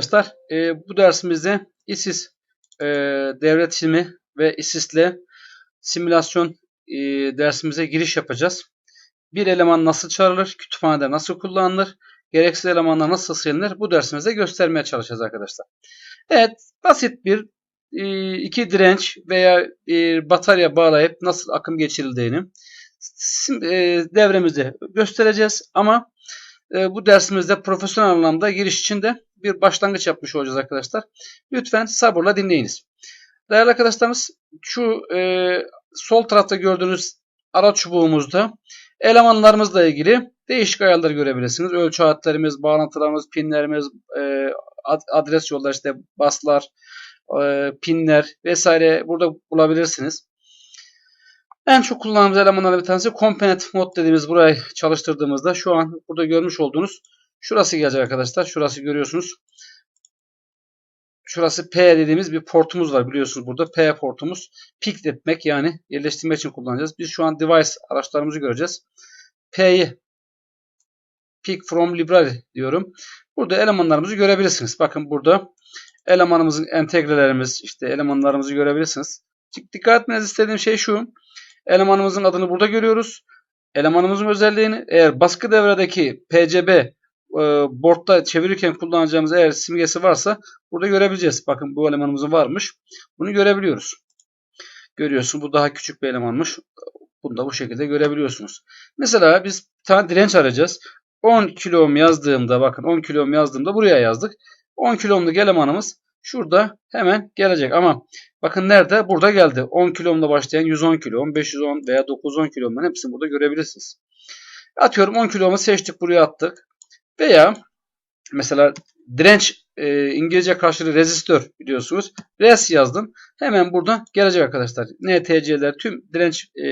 Arkadaşlar e, bu dersimizde ISIS e, devretimi ve ISIS'le simülasyon e, dersimize giriş yapacağız. Bir eleman nasıl çağrılır, kütüphanede nasıl kullanılır, gereksiz elemanlar nasıl silinir bu dersimizde göstermeye çalışacağız arkadaşlar. Evet basit bir e, iki direnç veya bir batarya bağlayıp nasıl akım geçirildiğini e, devremizde göstereceğiz ama e, bu dersimizde profesyonel anlamda giriş için de bir başlangıç yapmış olacağız arkadaşlar. Lütfen sabırla dinleyiniz. Değerli arkadaşlarımız şu e, sol tarafta gördüğünüz araç çubuğumuzda elemanlarımızla ilgili değişik ayarları görebilirsiniz. Ölçü aletlerimiz, bağlantılarımız, pinlerimiz, e, ad- adres yolları işte baslar, e, pinler vesaire burada bulabilirsiniz. En çok kullandığımız elemanlardan bir tanesi Component Mod dediğimiz burayı çalıştırdığımızda şu an burada görmüş olduğunuz şurası gelecek arkadaşlar. Şurası görüyorsunuz. Şurası P dediğimiz bir portumuz var biliyorsunuz burada. P portumuz pick etmek yani yerleştirmek için kullanacağız. Biz şu an device araçlarımızı göreceğiz. P'yi pick from library diyorum. Burada elemanlarımızı görebilirsiniz. Bakın burada elemanımızın entegrelerimiz işte elemanlarımızı görebilirsiniz. Dikkat etmenizi istediğim şey şu. Elemanımızın adını burada görüyoruz. Elemanımızın özelliğini eğer baskı devredeki PCB e, boardta çevirirken kullanacağımız eğer simgesi varsa burada görebileceğiz. Bakın bu elemanımızın varmış. Bunu görebiliyoruz. Görüyorsun bu daha küçük bir elemanmış. Bunu da bu şekilde görebiliyorsunuz. Mesela biz bir tane direnç arayacağız. 10 kilo ohm yazdığımda bakın 10 kilo ohm yazdığımda buraya yazdık. 10 kilo ohmluk elemanımız şurada hemen gelecek ama bakın nerede? Burada geldi. 10 kilo ohmla başlayan 110 kilo ohm, 510 veya 910 kilo ohmların hepsini burada görebilirsiniz. Atıyorum 10 kilo ohmu seçtik buraya attık. Veya mesela direnç e, İngilizce karşılığı rezistör biliyorsunuz. Res yazdım. Hemen burada gelecek arkadaşlar. NTC'ler tüm direnç e,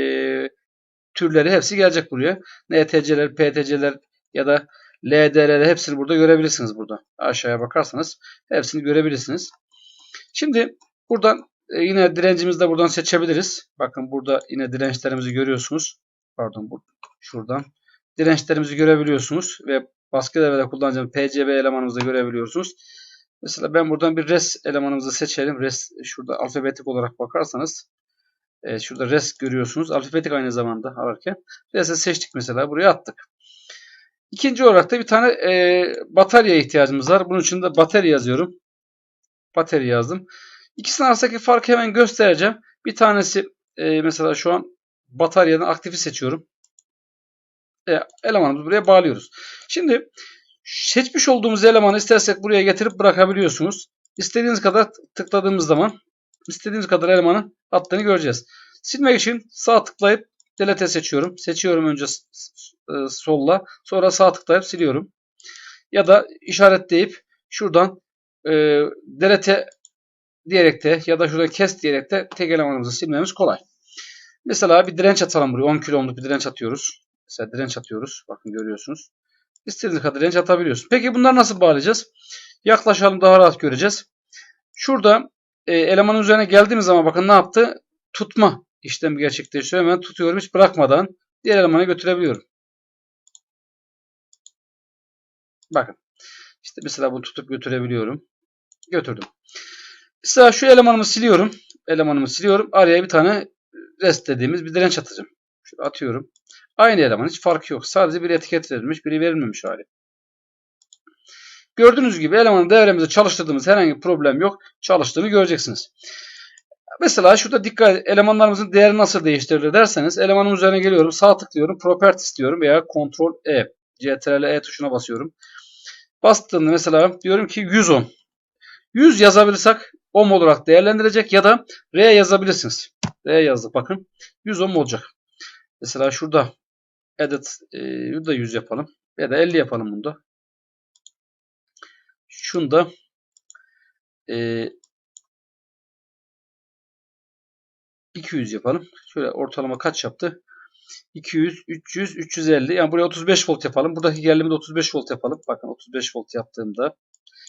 türleri hepsi gelecek buraya. NTC'ler, PTC'ler ya da LDR'ler hepsini burada görebilirsiniz burada. Aşağıya bakarsanız hepsini görebilirsiniz. Şimdi buradan e, yine direncimizi de buradan seçebiliriz. Bakın burada yine dirençlerimizi görüyorsunuz. Pardon bu şuradan. Dirençlerimizi görebiliyorsunuz ve baskı devrede kullanacağımız PCB elemanımızı görebiliyorsunuz. Mesela ben buradan bir res elemanımızı seçelim. Res şurada alfabetik olarak bakarsanız e, şurada res görüyorsunuz. Alfabetik aynı zamanda ararken. Res'i seçtik mesela. Buraya attık. İkinci olarak da bir tane e, batarya ihtiyacımız var. Bunun için de batarya yazıyorum. Batarya yazdım. İkisinin arasındaki farkı hemen göstereceğim. Bir tanesi e, mesela şu an bataryanın aktifi seçiyorum. E, elemanımızı buraya bağlıyoruz. Şimdi seçmiş olduğumuz elemanı istersek buraya getirip bırakabiliyorsunuz. İstediğiniz kadar tıkladığımız zaman istediğiniz kadar elemanın attığını göreceğiz. Silmek için sağ tıklayıp delete seçiyorum. Seçiyorum önce solla. Sonra sağ tıklayıp siliyorum. Ya da işaretleyip şuradan e, delete diyerek de ya da şurada kes diyerek de tek elemanımızı silmemiz kolay. Mesela bir direnç atalım buraya. 10 kilo ohmluk bir direnç atıyoruz. Mesela direnç atıyoruz. Bakın görüyorsunuz. İstediğiniz kadar direnç atabiliyorsunuz. Peki bunları nasıl bağlayacağız? Yaklaşalım daha rahat göreceğiz. Şurada e, elemanın üzerine geldiğimiz zaman bakın ne yaptı? Tutma işlemi gerçekleştiriyor. Hemen tutuyorum hiç bırakmadan diğer elemana götürebiliyorum. Bakın. İşte mesela bunu tutup götürebiliyorum. Götürdüm. Mesela şu elemanımı siliyorum. Elemanımı siliyorum. Araya bir tane rest dediğimiz bir direnç atacağım. Şöyle atıyorum. Aynı eleman. Hiç farkı yok. Sadece bir etiket verilmiş, biri verilmemiş hali. Gördüğünüz gibi elemanı devremizde çalıştırdığımız herhangi bir problem yok. Çalıştığını göreceksiniz. Mesela şurada dikkat elemanlarımızın değeri nasıl değiştirilir derseniz elemanın üzerine geliyorum. Sağ tıklıyorum. Properties diyorum veya Ctrl E. Ctrl E tuşuna basıyorum. Bastığımda mesela diyorum ki 100 ohm. 100 yazabilirsek ohm olarak değerlendirecek ya da R yazabilirsiniz. R yazdık bakın. 100 ohm olacak. Mesela şurada edit e, da 100 yapalım. Ya da 50 yapalım bunda. Şunda e, 200 yapalım. Şöyle ortalama kaç yaptı? 200, 300, 350. Yani buraya 35 volt yapalım. Buradaki gerilimi de 35 volt yapalım. Bakın 35 volt yaptığımda.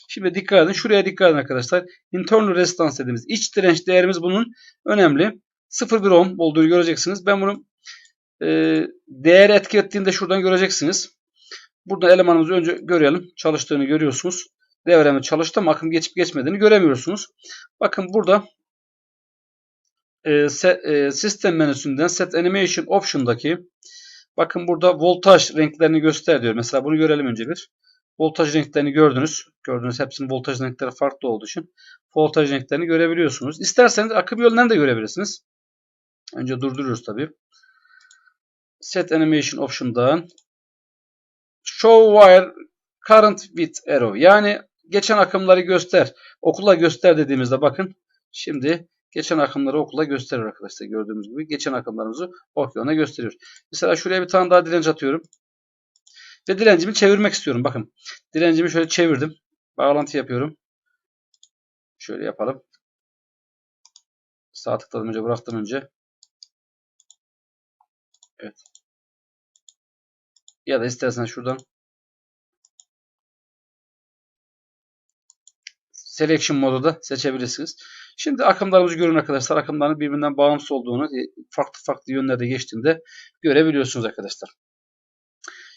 Şimdi dikkat edin. Şuraya dikkat edin arkadaşlar. Internal resistance dediğimiz iç direnç değerimiz bunun önemli. 0,1 ohm olduğunu göreceksiniz. Ben bunu değer etki ettiğinde şuradan göreceksiniz. Burada elemanımızı önce görelim. Çalıştığını görüyorsunuz. devremi çalıştı ama akım geçip geçmediğini göremiyorsunuz. Bakın burada e, e, sistem menüsünden Set Animation Option'daki bakın burada voltaj renklerini göster diyor. Mesela bunu görelim önce bir. Voltaj renklerini gördünüz. Gördüğünüz hepsinin voltaj renkleri farklı olduğu için voltaj renklerini görebiliyorsunuz. İsterseniz akım yönlerini de görebilirsiniz. Önce durduruyoruz tabi. Set Animation Option'dan Show Wire Current with Arrow. Yani geçen akımları göster. Okula göster dediğimizde bakın. Şimdi geçen akımları okula gösteriyor arkadaşlar. Gördüğümüz gibi geçen akımlarımızı okuyana gösteriyor. Mesela şuraya bir tane daha direnç atıyorum. Ve direncimi çevirmek istiyorum. Bakın. Direncimi şöyle çevirdim. Bağlantı yapıyorum. Şöyle yapalım. Sağ tıkladım önce bıraktım önce. Evet. Ya da istersen şuradan Selection modu da seçebilirsiniz. Şimdi akımlarımızı görün arkadaşlar. Akımların birbirinden bağımsız olduğunu e, farklı farklı yönlerde geçtiğinde görebiliyorsunuz arkadaşlar.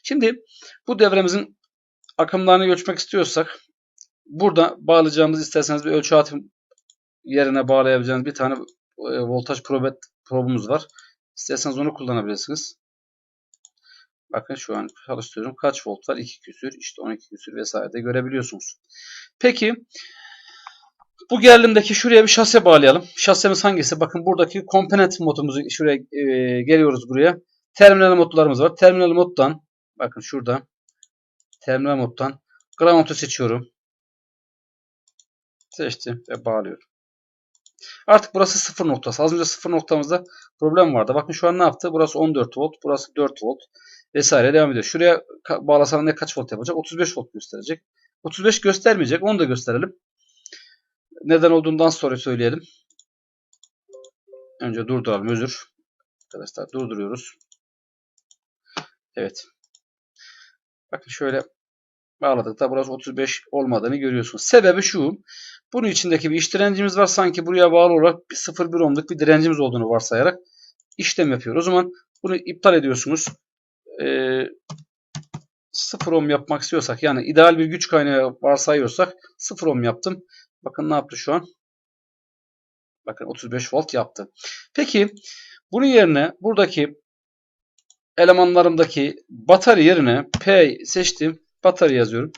Şimdi bu devremizin akımlarını ölçmek istiyorsak burada bağlayacağımız isterseniz bir ölçü atım yerine bağlayabileceğiniz bir tane e, voltaj probet probumuz var. İsterseniz onu kullanabilirsiniz. Bakın şu an çalıştırıyorum. Kaç volt var? 2 küsür, işte 12 küsür vesaire de görebiliyorsunuz. Peki bu gerilimdeki şuraya bir şase bağlayalım. Şasemiz hangisi? Bakın buradaki komponent modumuzu şuraya e, geliyoruz buraya. Terminal modlarımız var. Terminal moddan bakın şurada terminal moddan ground'u seçiyorum. Seçtim ve bağlıyorum. Artık burası sıfır noktası. Az önce sıfır noktamızda problem vardı. Bakın şu an ne yaptı? Burası 14 volt, burası 4 volt vesaire devam ediyor. Şuraya bağlasam ne kaç volt yapacak? 35 volt gösterecek. 35 göstermeyecek. Onu da gösterelim. Neden olduğundan sonra söyleyelim. Önce durduralım. Özür. Arkadaşlar durduruyoruz. Evet. Bakın şöyle bağladık da burası 35 olmadığını görüyorsunuz. Sebebi şu. Bunun içindeki bir iş direncimiz var. Sanki buraya bağlı olarak bir 0,1 ohmluk bir direncimiz olduğunu varsayarak işlem yapıyor. O zaman bunu iptal ediyorsunuz. Ee, 0 ohm yapmak istiyorsak yani ideal bir güç kaynağı varsayıyorsak 0 ohm yaptım. Bakın ne yaptı şu an? Bakın 35 volt yaptı. Peki bunun yerine buradaki elemanlarımdaki batarya yerine P seçtim. Batarya yazıyorum.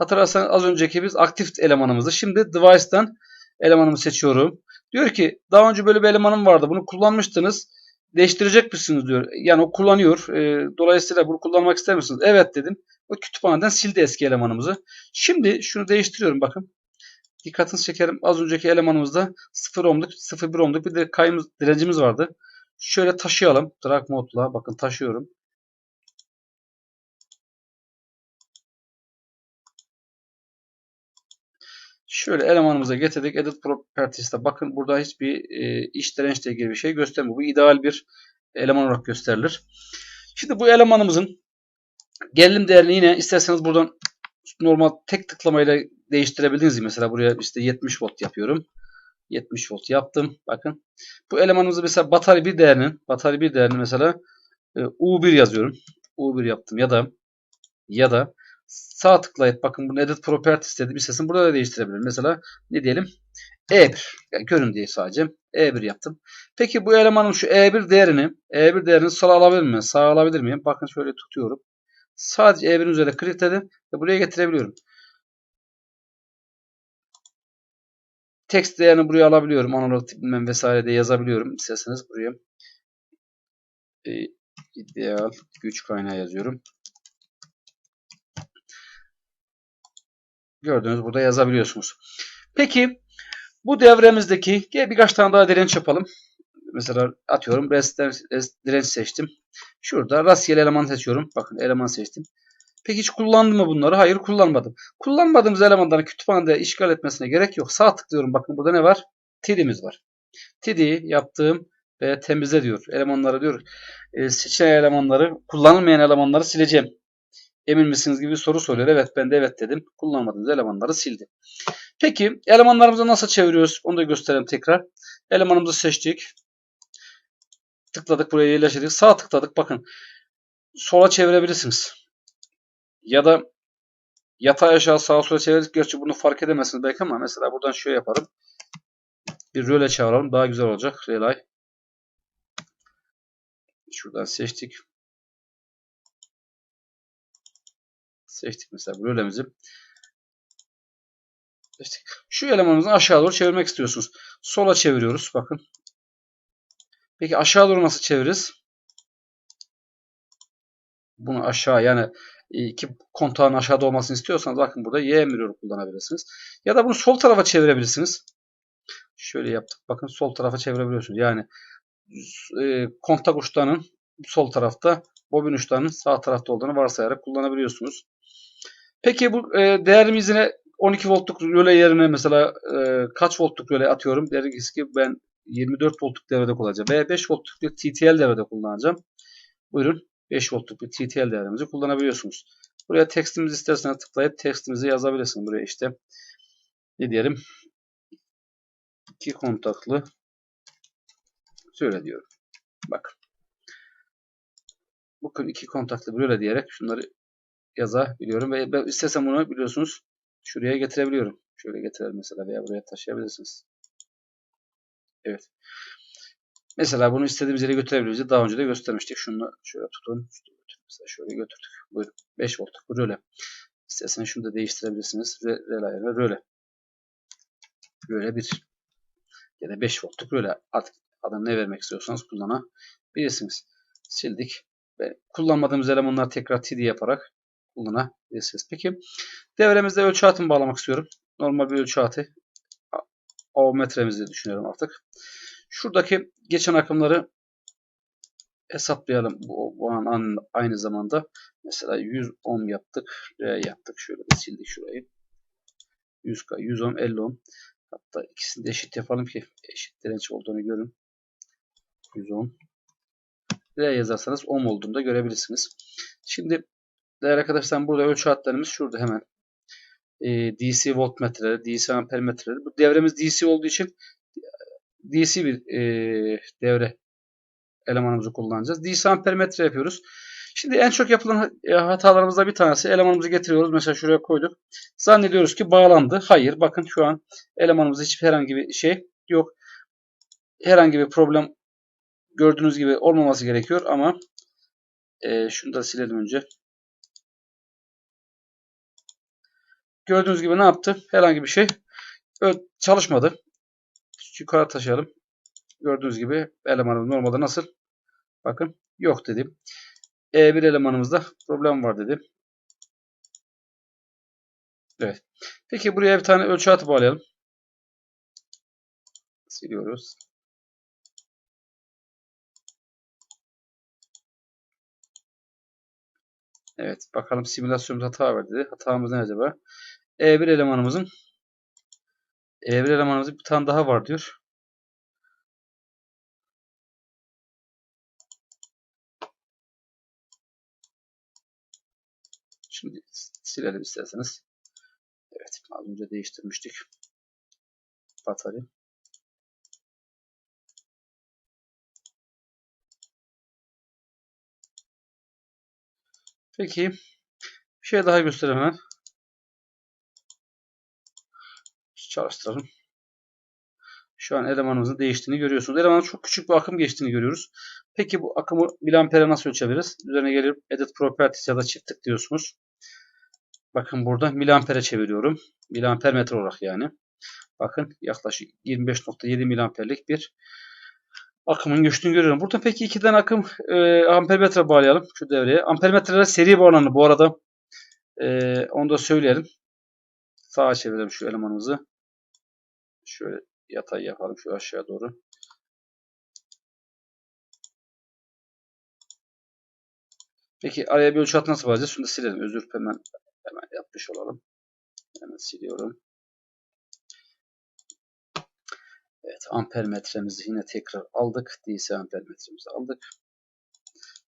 Hatırlarsanız az önceki biz aktif elemanımızı. Şimdi device'dan elemanımı seçiyorum. Diyor ki daha önce böyle bir elemanım vardı. Bunu kullanmıştınız. Değiştirecek misiniz diyor. Yani o kullanıyor. E, dolayısıyla bunu kullanmak ister misiniz? Evet dedim. O kütüphaneden sildi eski elemanımızı. Şimdi şunu değiştiriyorum bakın. Dikkatinizi çekerim. Az önceki elemanımızda 0 ohmluk, 0,1 ohmluk bir de kayımız, direncimiz vardı. Şöyle taşıyalım. Drag modla. Bakın taşıyorum. Şöyle elemanımıza getirdik. Edit Properties'te bakın burada hiçbir e, iş dirençle ilgili bir şey göstermiyor. Bu ideal bir eleman olarak gösterilir. Şimdi bu elemanımızın gerilim değerini yine isterseniz buradan normal tek tıklamayla değiştirebildiniz. Mesela buraya işte 70 volt yapıyorum. 70 volt yaptım. Bakın. Bu elemanımızı mesela batarya bir değerinin batarya bir değerini mesela e, U1 yazıyorum. U1 yaptım ya da ya da sağ tıklayıp bakın bunu edit properties dedi bir sesin burada da değiştirebilirim. Mesela ne diyelim? E1. Yani görün diye sadece E1 yaptım. Peki bu elemanın şu E1 değerini E1 değerini sola alabilir miyim? Sağ alabilir miyim? Bakın şöyle tutuyorum. Sadece E1'in üzerine klikledim ve buraya getirebiliyorum. Text değerini buraya alabiliyorum. Analog bilmem vesaire de yazabiliyorum. İsterseniz buraya e, ideal güç kaynağı yazıyorum. Gördüğünüz burada yazabiliyorsunuz. Peki bu devremizdeki birkaç tane daha direnç yapalım. Mesela atıyorum direnç seçtim. Şurada rastgele eleman seçiyorum. Bakın eleman seçtim. Peki hiç kullandım mı bunları? Hayır kullanmadım. Kullanmadığımız elemanları kütüphanede işgal etmesine gerek yok. Sağ tıklıyorum. Bakın burada ne var? TID'imiz var. TID'i yaptığım ve temizle diyor. Elemanları diyor. E, seçilen elemanları, kullanılmayan elemanları sileceğim. Emin misiniz gibi bir soru soruyor. Evet ben de evet dedim. Kullanmadığımız elemanları sildi. Peki elemanlarımızı nasıl çeviriyoruz? Onu da gösterelim tekrar. Elemanımızı seçtik. Tıkladık buraya yerleştirdik. Sağ tıkladık. Bakın sola çevirebilirsiniz. Ya da yatay aşağı sağa sola çevirdik. Gerçi bunu fark edemezsiniz belki ama mesela buradan şöyle yaparım. Bir röle çağıralım. Daha güzel olacak. Relay. Şuradan seçtik. Seçtik mesela rölemizi. Seçtik. Şu elemanımızı aşağı doğru çevirmek istiyorsunuz. Sola çeviriyoruz. Bakın. Peki aşağı doğru nasıl çeviririz? Bunu aşağı yani iki kontağın aşağıda olmasını istiyorsanız bakın burada Y emirleri kullanabilirsiniz. Ya da bunu sol tarafa çevirebilirsiniz. Şöyle yaptık. Bakın sol tarafa çevirebiliyorsunuz. Yani e, kontak uçlarının sol tarafta, bobin uçlarının sağ tarafta olduğunu varsayarak kullanabiliyorsunuz. Peki bu e, değerimiz yine 12 voltluk röle yerine mesela e, kaç voltluk röle atıyorum? Deriz ki ben 24 voltluk devrede kullanacağım. Veya 5 voltluk bir TTL devrede kullanacağım. Buyurun 5 voltluk bir TTL devremizi kullanabiliyorsunuz. Buraya tekstimizi isterseniz tıklayıp tekstimizi yazabilirsiniz. Buraya işte ne diyelim? iki kontaklı şöyle diyorum. Bak. Bakın iki kontaklı böyle diyerek şunları yazabiliyorum ve ben istesem bunu biliyorsunuz şuraya getirebiliyorum. Şöyle getirelim mesela veya buraya taşıyabilirsiniz. Evet. Mesela bunu istediğimiz yere götürebiliyoruz. Daha önce de göstermiştik. Şunu şöyle tutun. Mesela şöyle götürdük. Buyurun. 5 voltluk bu röle. İsterseniz şunu da değiştirebilirsiniz. Relay ve röle. Böyle bir ya da 5 voltluk röle. Artık adını ne vermek istiyorsanız kullanabilirsiniz. Sildik. Ve kullanmadığımız elemanları tekrar TD yaparak kullanabilirsiniz. Peki devremizde ölçü hattını bağlamak istiyorum. Normal bir ölçü hattı. Ohmmetremizi düşünüyorum artık. Şuradaki geçen akımları hesaplayalım. Bu, bu an aynı zamanda mesela 100 ohm yaptık. R yaptık. Şöyle de sildik şurayı. 100K, 100 ohm, 50 ohm. Hatta ikisini de eşit yapalım ki eşit direnç olduğunu görün. 100 ohm. R yazarsanız ohm olduğunu da görebilirsiniz. Şimdi değerli arkadaşlar burada ölçü hatlarımız şurada hemen. E, DC voltmetreleri, DC ampermetreleri. Bu devremiz DC olduğu için DC bir e, devre elemanımızı kullanacağız. DC ampermetre yapıyoruz. Şimdi en çok yapılan e, hatalarımızda bir tanesi elemanımızı getiriyoruz. Mesela şuraya koyduk. Zannediyoruz ki bağlandı. Hayır. Bakın şu an elemanımızda hiçbir herhangi bir şey yok. Herhangi bir problem gördüğünüz gibi olmaması gerekiyor ama e, şunu da silelim önce. Gördüğünüz gibi ne yaptı? Herhangi bir şey çalışmadı. Yukarı taşıyalım. Gördüğünüz gibi elemanımız normalde nasıl? Bakın yok dedim. E1 elemanımızda problem var dedim. Evet. Peki buraya bir tane ölçü atı bağlayalım. Siliyoruz. Evet. Bakalım simülasyonumuz hata verdi. Hatamız ne acaba? E1 elemanımızın E1 elemanımızın bir tane daha var diyor. Şimdi silelim isterseniz. Evet. Az önce değiştirmiştik. Batarya. Peki. Bir şey daha göstereyim hemen. Çalıştıralım. Şu an elemanımızın değiştiğini görüyorsunuz. Elemanın çok küçük bir akım geçtiğini görüyoruz. Peki bu akımı miliampere nasıl ölçebiliriz? Üzerine gelip Edit Properties ya da çift tıklıyorsunuz. Bakın burada miliampere çeviriyorum. Miliamper metre olarak yani. Bakın yaklaşık 25.7 miliamperlik bir akımın geçtiğini görüyorum. Burada peki iki tane akım e, ampermetre bağlayalım şu devreye. Ampermetreler seri bağlanır bu arada. E, onu da söyleyelim. Sağa çevirelim şu elemanımızı. Şöyle yatay yapalım şu aşağı doğru. Peki araya bir ölçü nasıl bağlayacağız? Şunu da silelim. Özür hemen hemen yapmış olalım. Hemen siliyorum. Evet ampermetremizi yine tekrar aldık. DC ampermetremizi aldık.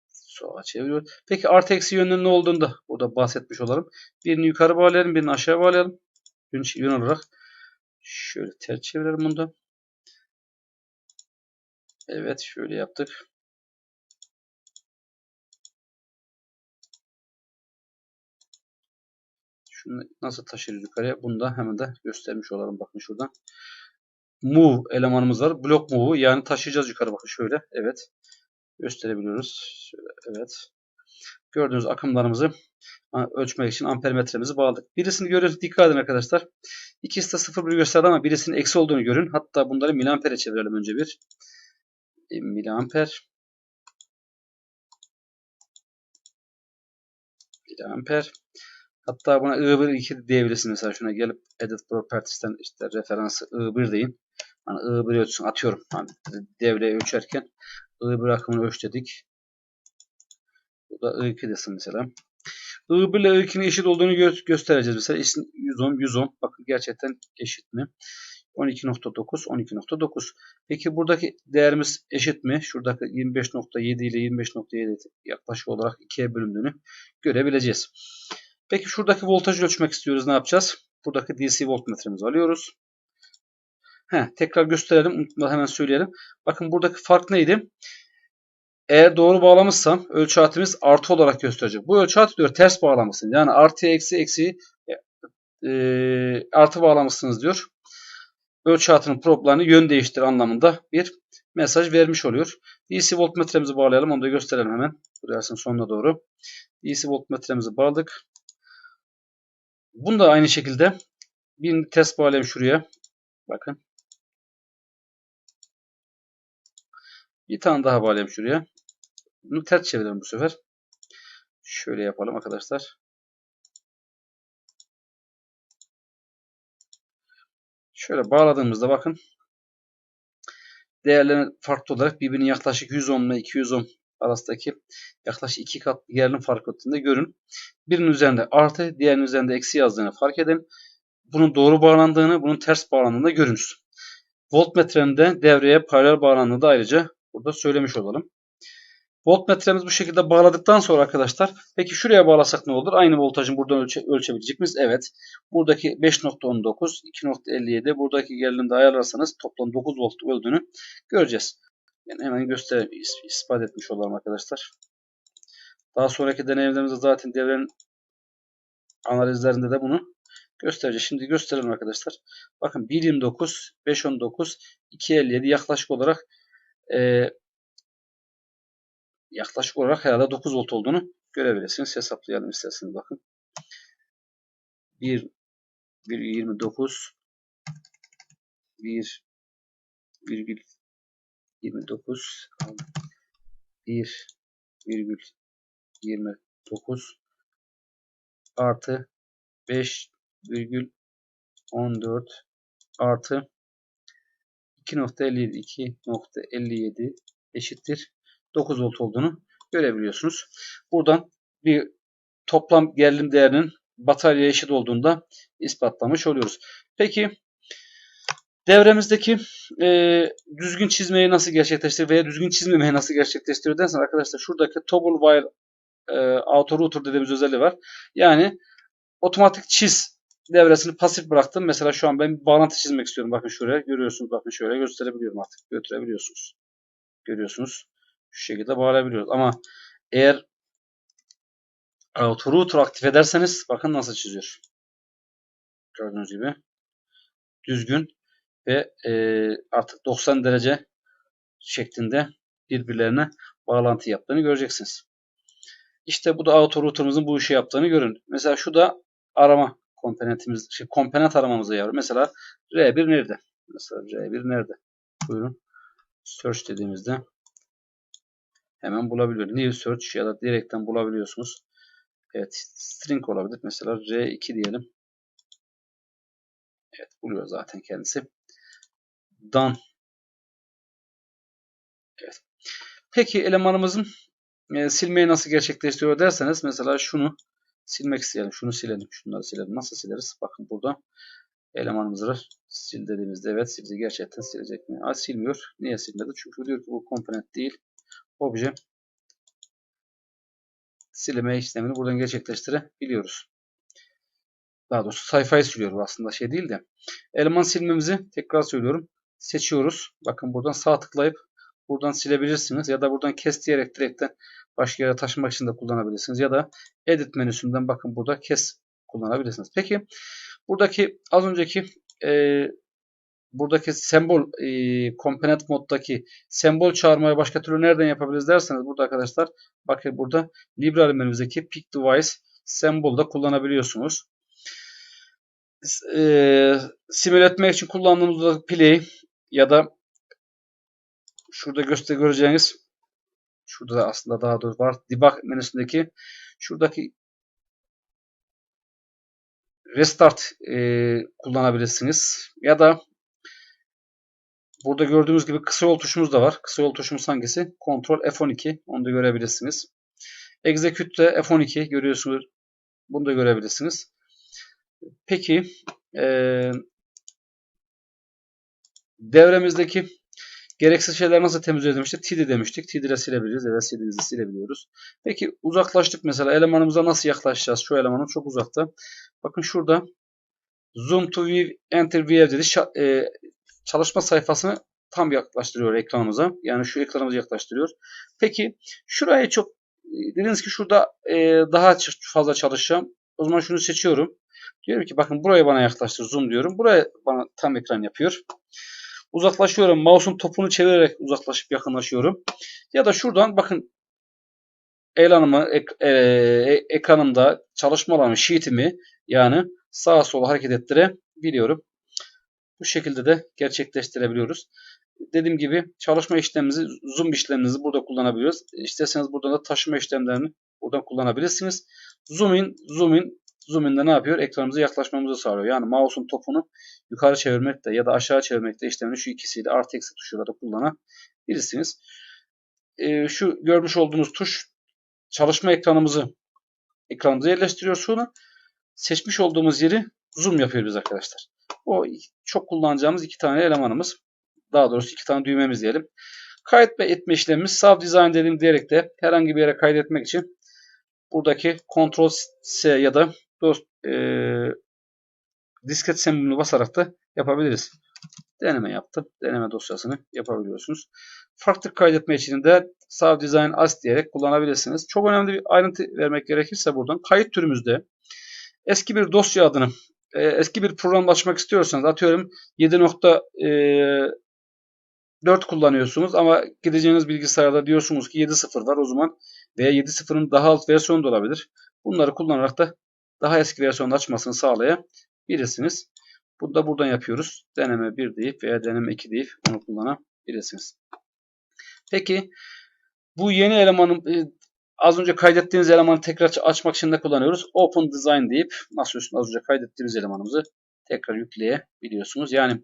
Sola çeviriyoruz. Peki artı eksi yönünün ne olduğunu da burada bahsetmiş olalım. Birini yukarı bağlayalım, birini aşağı bağlayalım. Yön, yön olarak şöyle ters çevirelim bunu Evet şöyle yaptık. Şunu nasıl taşırız yukarıya? Bunu da hemen de göstermiş olalım. Bakın şuradan. Move elemanımız var. Block move'u yani taşıyacağız yukarı. Bakın şöyle. Evet. Gösterebiliyoruz. Şöyle, evet. Gördüğünüz akımlarımızı ölçmek için ampermetremizi bağladık. Birisini görüyoruz. Dikkat edin arkadaşlar. İkisi de 0,1 gösterdi ama birisinin eksi olduğunu görün. Hatta bunları miliampere çevirelim önce bir. E, miliamper. Miliamper. Hatta buna I1 2 diyebilirsiniz. Mesela şuna gelip Edit Properties'ten işte referansı I1 deyin. Hani I1 ölçsün atıyorum. Hani devreyi ölçerken I1 akımını ölç dedik. Bu da I2 desin mesela. I1 ile I2'nin eşit olduğunu gö göstereceğiz. Mesela 110, 110. Bakın gerçekten eşit mi? 12.9, 12.9. Peki buradaki değerimiz eşit mi? Şuradaki 25.7 ile 25.7 yaklaşık olarak ikiye bölündüğünü görebileceğiz. Peki şuradaki voltajı ölçmek istiyoruz. Ne yapacağız? Buradaki DC voltmetremizi alıyoruz. He, tekrar gösterelim. Hemen söyleyelim. Bakın buradaki fark neydi? Eğer doğru bağlamışsam ölçü atımız artı olarak gösterecek. Bu ölçü atı diyor ters bağlamışsın. Yani artı eksi eksi e, artı bağlamışsınız diyor. Ölçü atının problarını yön değiştir anlamında bir mesaj vermiş oluyor. DC voltmetremizi bağlayalım. Onu da gösterelim hemen. Bu dersin sonuna doğru. DC voltmetremizi bağladık. Bunu da aynı şekilde bir test bağlayayım şuraya. Bakın. Bir tane daha bağlayayım şuraya. Bunu ters çevirelim bu sefer. Şöyle yapalım arkadaşlar. Şöyle bağladığımızda bakın değerlerin farklı olarak birbirinin yaklaşık 110 ile 210 arasındaki yaklaşık iki kat gerilim fark ettiğinde görün. Birinin üzerinde artı, diğerinin üzerinde eksi yazdığını fark edin. Bunun doğru bağlandığını, bunun ters bağlandığını da görünüz. Voltmetrenin de devreye paralel bağlandığını da ayrıca burada söylemiş olalım. Voltmetremiz bu şekilde bağladıktan sonra arkadaşlar peki şuraya bağlasak ne olur? Aynı voltajın buradan ölçe, ölçebilecek miyiz? Evet. Buradaki 5.19, 2.57 buradaki gerilimde ayarlarsanız toplam 9 volt olduğunu göreceğiz. Yani hemen göstereyim, ispat etmiş olalım arkadaşlar. Daha sonraki deneyimlerimizde zaten devrenin analizlerinde de bunu göstereceğiz. Şimdi gösterelim arkadaşlar. Bakın 1.29, 5.19, 2.57 yaklaşık olarak e, yaklaşık olarak herhalde 9 volt olduğunu görebilirsiniz. Hesaplayalım isterseniz bakın. 1,29 1 virgül 29 1 virgül 29 artı 5 virgül 14 artı 2.57 2.57 eşittir 9 volt olduğunu görebiliyorsunuz. Buradan bir toplam gerilim değerinin bataryaya eşit olduğunda ispatlamış oluyoruz. Peki devremizdeki e, düzgün çizmeyi nasıl gerçekleştirir veya düzgün çizmemeyi nasıl gerçekleştirir dersen arkadaşlar şuradaki toggle wire e, auto router dediğimiz özelliği var. Yani otomatik çiz devresini pasif bıraktım. Mesela şu an ben bir bağlantı çizmek istiyorum. Bakın şuraya görüyorsunuz. Bakın şöyle gösterebiliyorum artık. Götürebiliyorsunuz. Görüyorsunuz şu şekilde bağlayabiliyoruz. Ama eğer auto router aktif ederseniz bakın nasıl çiziyor. Gördüğünüz gibi düzgün ve e, artık 90 derece şeklinde birbirlerine bağlantı yaptığını göreceksiniz. İşte bu da auto router'ımızın bu işi yaptığını görün. Mesela şu da arama komponentimiz, şey, komponent aramamıza yarıyor. Mesela R1 nerede? Mesela R1 nerede? Buyurun. Search dediğimizde hemen bulabiliyor. New search ya da direkten bulabiliyorsunuz. Evet string olabilir. Mesela R2 diyelim. Evet buluyor zaten kendisi. Done. Evet. Peki elemanımızın e, silmeyi nasıl gerçekleştiriyor derseniz mesela şunu silmek isteyelim. Şunu silelim. Şunları silelim. Nasıl sileriz? Bakın burada elemanımızı sil dediğimizde evet sildi. Gerçekten silecek mi? Aa, silmiyor. Niye silmedi? Çünkü diyor ki bu komponent değil obje silme işlemini buradan gerçekleştirebiliyoruz. Daha doğrusu sayfayı siliyoruz aslında şey değil de. Eleman silmemizi tekrar söylüyorum. Seçiyoruz. Bakın buradan sağ tıklayıp buradan silebilirsiniz. Ya da buradan kes diyerek direkten başka yere taşımak için de kullanabilirsiniz. Ya da edit menüsünden bakın burada kes kullanabilirsiniz. Peki buradaki az önceki e, buradaki sembol e, component moddaki sembol çağırmayı başka türlü nereden yapabiliriz derseniz burada arkadaşlar bakın burada library menümüzdeki pick device sembol da kullanabiliyorsunuz. E, simüle etmek için kullandığımız play ya da şurada göster göreceğiniz şurada da aslında daha doğrusu var debug menüsündeki şuradaki restart e, kullanabilirsiniz ya da Burada gördüğünüz gibi kısa yol tuşumuz da var. Kısa yol tuşumuz hangisi? Ctrl F12. Onu da görebilirsiniz. Execute de F12 görüyorsunuz. Bunu da görebilirsiniz. Peki e, devremizdeki gereksiz şeyler nasıl temizliyoruz demiştik? TD demiştik. TD ile silebiliriz. Evet TD'nizi silebiliyoruz. Peki uzaklaştık mesela. Elemanımıza nasıl yaklaşacağız? Şu elemanım çok uzakta. Bakın şurada Zoom to view, enter view dedi. E, çalışma sayfasını tam yaklaştırıyor ekranımıza. Yani şu ekranımızı yaklaştırıyor. Peki şurayı çok dediniz ki şurada e, daha fazla çalışacağım. O zaman şunu seçiyorum. Diyorum ki bakın burayı bana yaklaştır zoom diyorum. Buraya bana tam ekran yapıyor. Uzaklaşıyorum. Mouse'un topunu çevirerek uzaklaşıp yakınlaşıyorum. Ya da şuradan bakın elanımı ek, e, e, ekranımda çalışma alanı sheet'imi yani sağa sola hareket ettirebiliyorum. Bu şekilde de gerçekleştirebiliyoruz. Dediğim gibi çalışma işlemimizi, zoom işleminizi burada kullanabiliyoruz. İsterseniz buradan da taşıma işlemlerini buradan kullanabilirsiniz. Zoom in, zoom in, zoom in ne yapıyor? Ekranımıza yaklaşmamızı sağlıyor. Yani mouse'un topunu yukarı çevirmekte ya da aşağı çevirmekte işlemini şu ikisiyle artı eksi tuşuyla kullanabilirsiniz. Ee, şu görmüş olduğunuz tuş çalışma ekranımızı ekranımıza yerleştiriyor. Sonra seçmiş olduğumuz yeri zoom yapıyor biz arkadaşlar. O çok kullanacağımız iki tane elemanımız. Daha doğrusu iki tane düğmemiz diyelim. Kayıt ve etme işlemimiz save design dedim diyerek de herhangi bir yere kaydetmek için buradaki Ctrl C ya da dost, e, disket sembolünü basarak da yapabiliriz. Deneme yaptım. Deneme dosyasını yapabiliyorsunuz. Farklı kaydetme için de Save Design As diyerek kullanabilirsiniz. Çok önemli bir ayrıntı vermek gerekirse buradan kayıt türümüzde eski bir dosya adını e, eski bir program açmak istiyorsanız atıyorum 7.4 e, kullanıyorsunuz ama gideceğiniz bilgisayarda diyorsunuz ki 7.0 var o zaman veya 7.0'ın daha alt versiyonu da olabilir. Bunları kullanarak da daha eski versiyonu açmasını sağlayabilirsiniz. Bunu da buradan yapıyoruz. Deneme 1 deyip veya deneme 2 deyip onu kullanabilirsiniz. Peki bu yeni elemanın e, Az önce kaydettiğiniz elemanı tekrar açmak için de kullanıyoruz. Open Design deyip masa üstünde az önce kaydettiğimiz elemanımızı tekrar yükleyebiliyorsunuz. Yani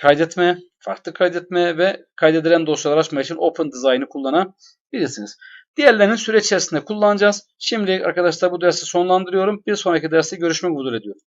kaydetme, farklı kaydetme ve kaydedilen dosyalar açmak için Open Design'ı kullanabilirsiniz. Diğerlerini süre içerisinde kullanacağız. Şimdi arkadaşlar bu dersi sonlandırıyorum. Bir sonraki derste görüşmek üzere diyorum.